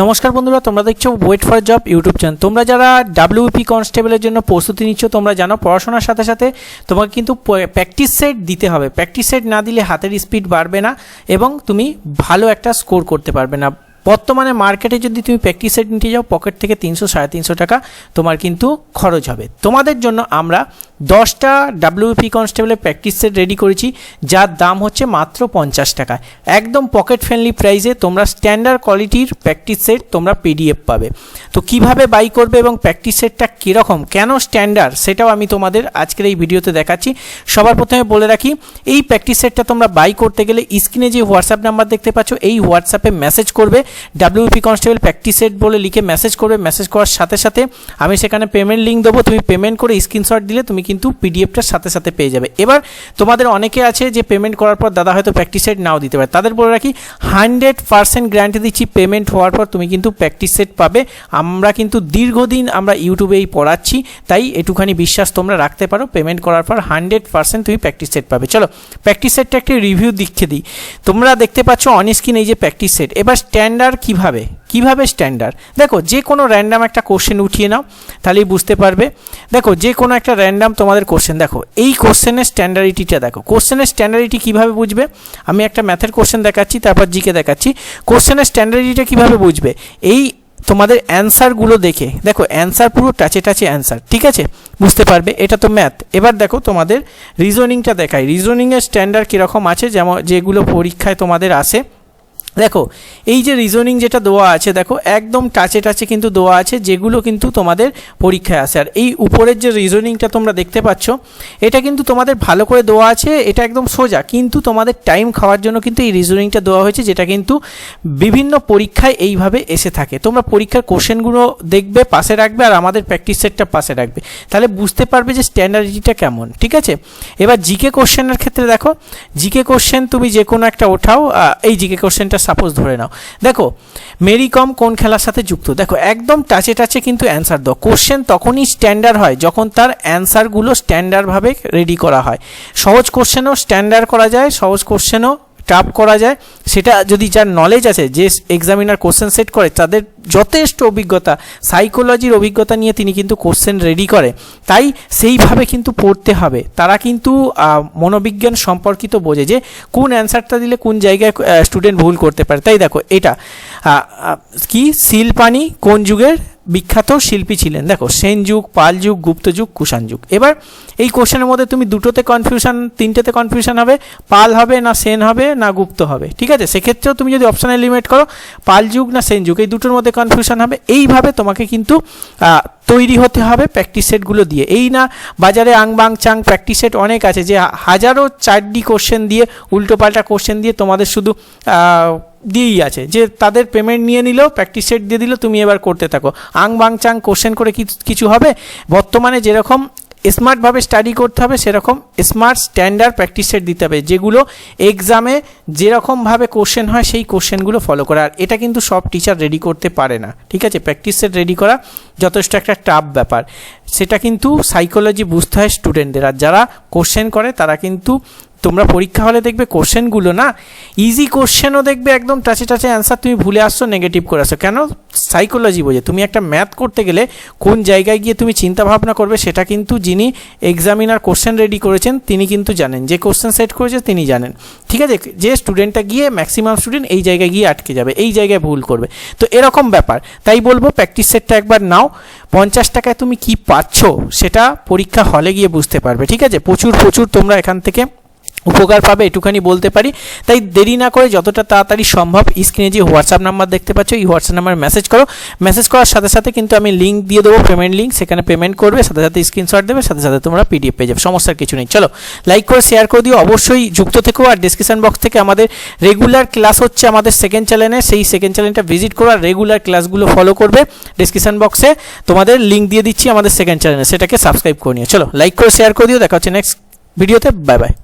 নমস্কার বন্ধুরা, তোমরা দেখছ wait for job YouTube channel তোমরা যারা ডাব্লিউপি কনস্টেবলের জন্য প্রস্তুতি নিচ্ছ, তোমরা জানো পড়াশোনার সাথে সাথে তোমাকে কিন্তু প্র্যাকটিস সেট দিতে হবে। প্র্যাকটিস সেট না দিলে হাতের স্পিড বাড়বে না এবং তুমি ভালো একটা স্কোর করতে পারবে না। বর্তমানে মার্কেটে যদি তুমি প্র্যাকটিস সেট নিতে যাও পকেট থেকে তিনশো, সাড়ে তিনশো টাকা তোমার কিন্তু খরচ হবে। তোমাদের জন্য আমরা দশটা ডাব্লিউপি কনস্টেবলের প্র্যাকটিস সেট রেডি করেছি, যার দাম হচ্ছে মাত্র পঞ্চাশ টাকা। একদম পকেট ফ্রেন্ডলি প্রাইসে তোমরা স্ট্যান্ডার্ড কোয়ালিটির প্র্যাকটিস সেট তোমরা পিডিএফ পাবে। তো কীভাবে বাই করবে এবং প্র্যাকটিস সেটটা কীরকম, কেন স্ট্যান্ডার্ড সেটাও আমি তোমাদের আজকের এই ভিডিওতে দেখাচ্ছি। সবার প্রথমে বলে রাখি, এই প্র্যাকটিস সেটটা তোমরা বাই করতে গেলে স্ক্রিনে যে হোয়াটসঅ্যাপ নাম্বার দেখতে পাচ্ছ, এই হোয়াটসঅ্যাপে মেসেজ করবে। ডাব্লিউপি কনস্টেবল প্র্যাকটিস সেট বলে লিখে মেসেজ করবে। মেসেজ করার সাথে সাথে আমি সেখানে পেমেন্ট লিঙ্ক দেবো। তুমি পেমেন্ট করে স্ক্রিনশট দিলে তুমি কিন্তু পিডিএফটার সাথে সাথে পেয়ে যাবে। এবার তোমাদের অনেকে আছে যে পেমেন্ট করার পর দাদা হয়তো প্র্যাকটিস সেট নাও দিতে পারে। তাদের বলে রাখি হান্ড্রেড পার্সেন্ট গ্যারান্টি দিচ্ছি পেমেন্ট হওয়ার পর তুমি কিন্তু প্র্যাকটিস সেট পাবে। আমরা কিন্তু দীর্ঘদিন আমরা ইউটিউবেই পড়াচ্ছি, তাই এটুখানি বিশ্বাস তোমরা রাখতে পারো। পেমেন্ট করার পর হান্ড্রেড পার্সেন্ট তুমি প্র্যাকটিস সেট পাবে। চলো প্র্যাকটিস সেটটা একটি রিভিউ দিচ্ছে দিই। তোমরা দেখতে পাচ্ছ অন এই যে প্র্যাকটিস সেট এবার স্ট্যান্ডার্ড কীভাবে? কীভাবে স্ট্যান্ডার্ড দেখো, যে কোনো র্যান্ডাম একটা কোশ্চেন উঠিয়ে নাও, তাহলেই বুঝতে পারবে। দেখো, যে কোনো একটা র্যান্ডাম তোমাদের কোশ্চেন দেখো, এই কোশ্চেনের স্ট্যান্ডার্ডিটিটা দেখো। কোশ্চেনের স্ট্যান্ডার্ডিটি কীভাবে বুঝবে? আমি একটা ম্যাথের কোশ্চেন দেখাচ্ছি, তারপর জিকে দেখাচ্ছি। কোশ্চেনের স্ট্যান্ডার্ডিটিটা কীভাবে বুঝবে? এই তোমাদের অ্যান্সারগুলো দেখে। দেখো অ্যান্সার পুরো টাচে টাচে অ্যান্সার ঠিক আছে? বুঝতে পারবে? এটা তো ম্যাথ এবার দেখো, তোমাদের রিজনিংটা দেখায় রিজনিংয়ের স্ট্যান্ডার্ড কীরকম আছে? যেমন, যেগুলো পরীক্ষায় তোমাদের আসে। দেখো, এই যে রিজনিং যেটা দেওয়া আছে, দেখো, একদম টাচে টাচে কিন্তু দেওয়া আছে, যেগুলো কিন্তু তোমাদের পরীক্ষায় আসে। আর এই উপরের যে রিজনিংটা তোমরা দেখতে পাচ্ছ, এটা কিন্তু তোমাদের ভালো করে দেওয়া আছে, এটা একদম সোজা। কিন্তু তোমাদের টাইম খাওয়ার জন্য কিন্তু এই রিজনিংটা দেওয়া হয়েছে, যেটা কিন্তু বিভিন্ন পরীক্ষায় এইভাবে এসে থাকে। তোমরা পরীক্ষার কোশ্চেনগুলো দেখবে, পাশে রাখবে, আর আমাদের প্র্যাকটিস সেটটা পাশে রাখবে। তাহলে বুঝতে পারবে যে স্ট্যান্ডার্ডিটিটা কেমন, ঠিক আছে? এবার জিকে কোশ্চেনের ক্ষেত্রে দেখো জিকে কোশ্চেন তুমি যে কোনো একটা ওঠাও এই জিকে কোশ্চেনটা সাপোজ ধরে নাও। দেখো মেরি কম কোন খেলার সাথে যুক্ত? দেখো, একদম টাচে টাচে কিন্তু অ্যান্সার দাও। কোশ্চেন তখনই স্ট্যান্ডার্ড হয় যখন তার অ্যান্সারগুলো স্ট্যান্ডার্ডভাবে রেডি করা হয়। সহজ কোশ্চেনও স্ট্যান্ডার্ড করা যায়, সহজ কোশ্চেনও টাপ করা যায়, সেটা যদি যার নলেজ আছে, যে এক্সামিনার কোশ্চেন সেট করে, তাদের যথেষ্ট অভিজ্ঞতা সাইকোলজির অভিজ্ঞতা নিয়ে তিনি কিন্তু কোশ্চেন রেডি করে। তাই সেইভাবে কিন্তু পড়তে হবে। তারা কিন্তু মনোবিজ্ঞান সম্পর্কিত বোঝে যে কোন অ্যান্সারটা দিলে কোন জায়গায় স্টুডেন্ট ভুল করতে পারে। তাই দেখো, এটা কি? শিলপানি কোন যুগের? বিখ্যাত শিল্পী ছিলেন। দেখো, সেন যুগ, পাল যুগ, গুপ্ত যুগ, কুষাণ যুগ। এবার এই কোশ্চেনের মধ্যে তুমি দুটোতে কনফিউশন তিনটেতে কনফিউশন হবে, পাল হবে না সেন হবে না গুপ্ত হবে, ঠিক আছে? সেক্ষেত্রেও তুমি যদি অপশানে লিমিট করো, পাল যুগ না সেন যুগ, এই দুটোর মধ্যে কনফিউশন হবে। এইভাবে তোমাকে কিন্তু তৈরি হতে হবে প্র্যাকটিস সেটগুলো দিয়ে। এই না, বাজারে আং বাং চাং প্র্যাকটিস সেট অনেক আছে যে, হাজারো চারটি কোশ্চেন দিয়ে, উল্টোপাল্টা কোশ্চেন দিয়ে তোমাদের শুধু দিয়েই আছে। যে তাদের পেমেন্ট নিয়ে নিলেও প্র্যাকটিস সেট দিয়ে দিল তুমি এবার করতে থাকো। আং বাং চাং কোশ্চেন করে কিছু হবে? বর্তমানে যেরকম স্মার্টভাবে স্টাডি করতে হবে, সেরকম স্মার্ট স্ট্যান্ডার্ড প্র্যাকটিস সেট দিতে হবে, যেগুলো এক্সামে যেরকমভাবে কোশ্চেন হয়, সেই কোশ্চেনগুলো ফলো করা। আর এটা কিন্তু সব টিচার রেডি করতে পারে না। ঠিক আছে? প্র্যাকটিস সেট রেডি করা যথেষ্ট একটা টাফ ব্যাপার। সেটা কিন্তু সাইকোলজি বুঝতে হয় স্টুডেন্টদের আর যারা কোশ্চেন করে, তারা কিন্তু তোমরা পরীক্ষা হলে দেখবে কোশ্চেনগুলো না ইজি কোশ্চেনও দেখবে একদম টাচে টাচে অ্যান্সার তুমি ভুলে আসছো নেগেটিভ করে আসছো। কেন? সাইকোলজি বোঝে। তুমি একটা ম্যাথ করতে গেলে কোন জায়গায় গিয়ে তুমি চিন্তা ভাবনা করবে সেটা কিন্তু যিনি এক্সামিনার কোশ্চেন রেডি করেছেন, তিনি কিন্তু জানেন। যে কোশ্চেন সেট করেছে, তিনি জানেন। ঠিক আছে? যে স্টুডেন্টটা গিয়ে ম্যাক্সিমাম স্টুডেন্ট এই জায়গায় গিয়ে আটকে যাবে, এই জায়গায় ভুল করবে। তো এরকম ব্যাপার। তাই বলব প্র্যাকটিস সেটটা একবার নাও। পঞ্চাশ টাকায় তুমি কি পাচ্ছ সেটা পরীক্ষা হলে গিয়ে বুঝতে পারবে। ঠিক আছে? প্রচুর প্রচুর তোমরা এখান থেকে উপকার পাবে এটুখানি বলতে পারি। তাই দেরি না করে যতটা তাড়াতাড়ি সম্ভব স্ক্রিনে যে হোয়াটসঅ্যাপ নাম্বার দেখতে পাচ্ছ, এই হোয়াটসঅ্যাপ নাম্বার মেসেজ করো। মেসেজ করার সাথে সাথে কিন্তু আমি লিঙ্ক দিয়ে দেবো পেমেন্ট লিঙ্ক সেখানে পেমেন্ট করবে, সাথে সাথে স্ক্রিনশট দেবে, সাথে সাথে তোমরা পিডিএফ পেয়ে যাবে, সমস্যার কিছু নেই। চলো লাইক করে শেয়ার করে দিও, অবশ্যই যুক্ত থেকেও আর ডিসক্রিপশন বক্স থেকে আমাদের রেগুলার ক্লাস হচ্ছে আমাদের সেকেন্ড চ্যানেলে সেই সেকেন্ড চ্যানেলটা ভিজিট করো আর রেগুলার ক্লাসগুলো ফলো করবে। ডিসক্রিপশন বক্সে তোমাদের লিঙ্ক দিয়ে দিচ্ছি আমাদের সেকেন্ড চ্যানেলে সেটাকে সাবস্ক্রাইব করে নিও। চলো লাইক করে শেয়ার করে দিও, দেখা হচ্ছে নেক্সট ভিডিওতে বাই বাই